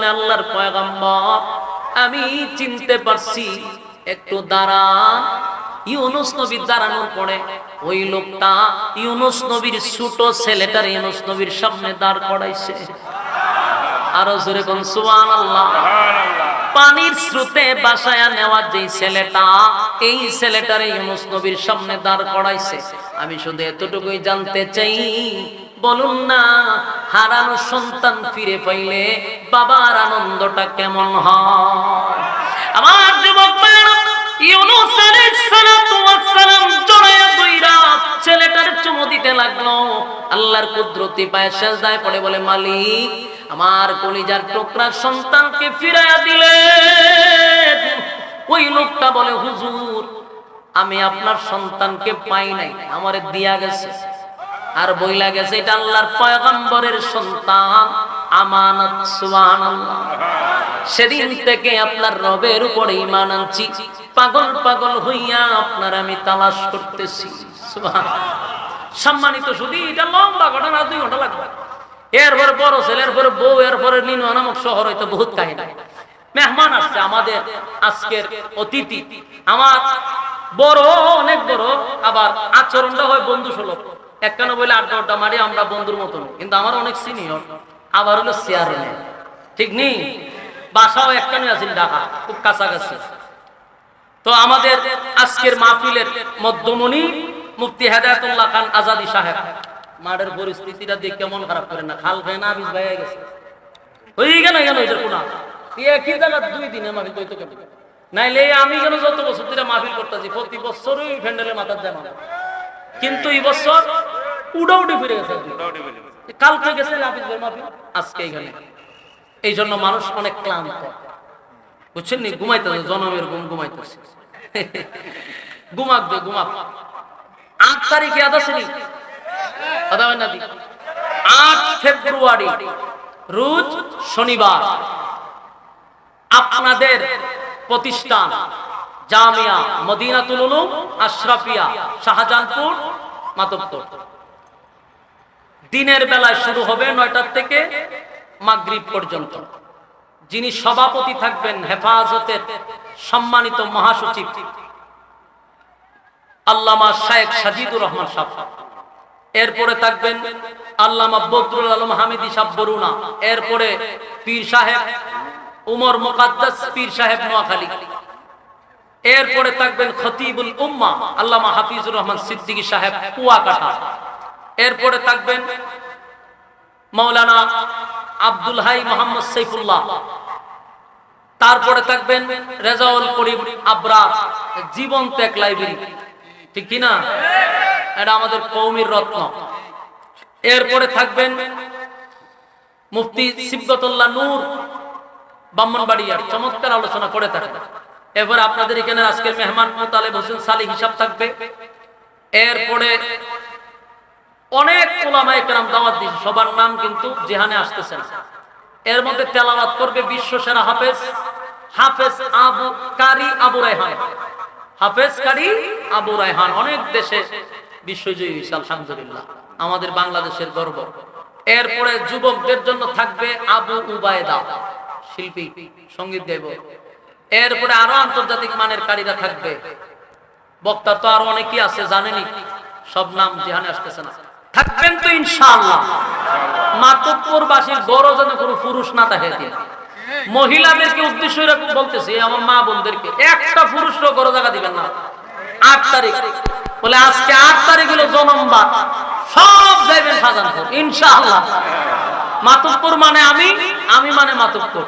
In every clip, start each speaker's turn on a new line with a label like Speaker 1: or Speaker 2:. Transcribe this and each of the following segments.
Speaker 1: আপনি আল্লাহর পয়গাম্বর। আমি চিনতে পারছি, একটু দাঁড়ান। ইউনুস নবীর দাঁড়ানোর পরে ওই লোকটা ইউনুস নবীর ছোট ছেলেটার ইউনুস নবীর সামনে দাঁড় করাইছে। আরও জোরে কোন সুবহান আল্লাহ পানির স্রোতে বাসায়া নেওয়ার যে ছেলেটা, এই ছেলেটার ইউনুস নবীর সামনে দাঁড় করাইছে। আমি শুধু এতটুকুই জানতে চাই বলুন না, হারানো সন্তান ফিরে পাইলে বাবার আনন্দটা কেমন আমার ছেলেটার দিতে লাগল। আল্লাহর কুদরতি পড়ে বলে, মালিক, আমার কলিজার টুকরা সন্তানকে ফিরাইয়া দিলেন ওই লোকটা বলে, হুজুর, আমি আপনার সন্তানকে পাই নাই, আমারে দিয়া গেছে। আর বইলা গেছে, এটা আল্লাহর পয়গম্বরের সন্তান আমানত, সুবহানাল্লাহ। সেদিন থেকে আপনার রবের উপরে ইমান আনছি, পাগল পাগল হইয়া আপনার আমি তালাশ করতেছি। সম্মানিত শুধু এটা লম্বা ঘটনা, দুই ঘণ্টা লাগবে। এরপরে বড় ছেলে এরপরে বউ, এরপরে নিনু নামক শহর হয়তো বহুত কাহিনী। মেহমান আসছে আমাদের আজকের অতিথি। আমার বড়, অনেক বড়, আবার আচরণটা হয় বন্ধু সুলভ একখানে বলে আড্ডা আড্ডা মারি, আমরা বন্ধুর মতন। কিন্তু আমার অনেক সিনিয়র আবার হলো ঠিক নেই? বাসাও আছেন ঢাকা, খুব কাছাকাছি। তো আমাদের আজকের মাহফিলের মধ্যমণি মুফতি হেদায়তুল্লাহ খান আজাদি সাহেব, মাঠের পরিস্থিতিটা দিয়ে কেমন খারাপ করে না? খাল খায় না বিষ ভাইয়া গেছে। হয়ে গেল কেন এটার কোনা একই জায়গা দুই দিনে মাহফিল কইতো কেন নাইলে আমি কেন যত বছর ধরে মাহফিল করতেছি, প্রতি বছরই ফ্যান্ডেলের মাথার জামা। কিন্তু এই বছর উড়া ফিরে গেছে। কালকে গেছে নাফিস মাহফিল আজকে এখানে এই জন্য মানুষ অনেক ক্লান্ত। বুঝছেন নি? ঘুমাইতেছে, জনমের ঘুম ঘুমাইতেছে। ঘুমাকবে ঘুমাক। আট তারিখে ইয়াদ আছে নি কথা না আট ফেব্রুয়ারি, রোজ শনিবার। আপনাদের প্রতিষ্ঠান জামিয়া মদিনাতুল উলুম আশরাফিয়া শাহজাহানপুর মাতব্বর। দিনের বেলায় শুরু হবে নয়টার থেকে মাগরিব পর্যন্ত। যিনি সভাপতি থাকবেন হেফাজতের সম্মানিত মহাসচিব আল্লামা শায়েখ সাজিদুর রহমান সাহেব। এরপরে থাকবেন আল্লামা বদরুল আলম হামিদি সাহেব বরুণা এরপরে পীর সাহেব উমর মুকাদ্দাস পীর সাহেব নোয়াখালী। এরপরে থাকবেন খতিবুল উম্মা, আল্লামা হাফিজুর রহমান সিদ্দিকী সাহেব, কুয়াকাটা। এরপরে থাকবেন মাওলানা আব্দুল হাই মোহাম্মদ সৈফুল্লাহ তারপরে থাকবেন রেজাউল করিম আবরার জীবন্ত এক লাইব্রেরি। ঠিক কিনা এটা আমাদের কৌমির রত্ন। এরপরে থাকবেন মুফতি সিবগতুল্লাহ নূর, ব্রাহ্মণবাড়িয়ার। চমৎকার আলোচনা করে থাকবেন। এরপর আপনাদের এখানে আজকের মেহমান মোতালেব হোসেন সালি হিসাব থাকবে। এরপরে অনেক ওলামায়ে কেরাম দাওয়াত দিয়েছে, সবার নাম কিন্তু জেহানে আসতেছে এর মধ্যে তেলাওয়াত করবে বিশ্ব সেরা হাফেজ হাফেজ আবু কারি আবু রায়হান। হাফেজ কারি আবু রায়হান, অনেক দেশে বিশ্বজয়ী হয়েছে আলহামদুলিল্লাহ। আমাদের বাংলাদেশের গর্ব। এরপরে যুবকদের জন্য থাকবে আবু উবায়দা, শিল্পী, সংগীত গাইব এরপরে আরও আন্তর্জাতিক মানের কারীরা থাকবে। বক্তা তো আরও অনেকেই আছে জানেনি সব নাম যেখানে আসতেছে না। থাকবেন তো ইনশাআল্লাহ। মাতব্বর বাসীর বড় যেন কোনো পুরুষ না থাকে মহিলাদেরকে উদ্দেশ্য এরকম বলতেছি আমার মা বোনদেরকে, একটা পুরুষরও গড় জায়গা দিবেন না। আট তারিখ। বলে আজকে আট তারিখ হলো জনমবার সব যাইবেন সাজানপুর ইনশাআল্লাহ। মাতব্বর মানে আমি আমি মানে মাতব্বর।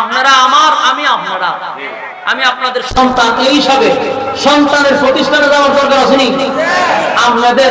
Speaker 1: আপনারা আমার, আমি আপনারা। আমি আপনাদের সন্তান, এই হিসাবে সন্তানের প্রতিষ্ঠানে যাওয়ার দরকার আসেনি আপনাদের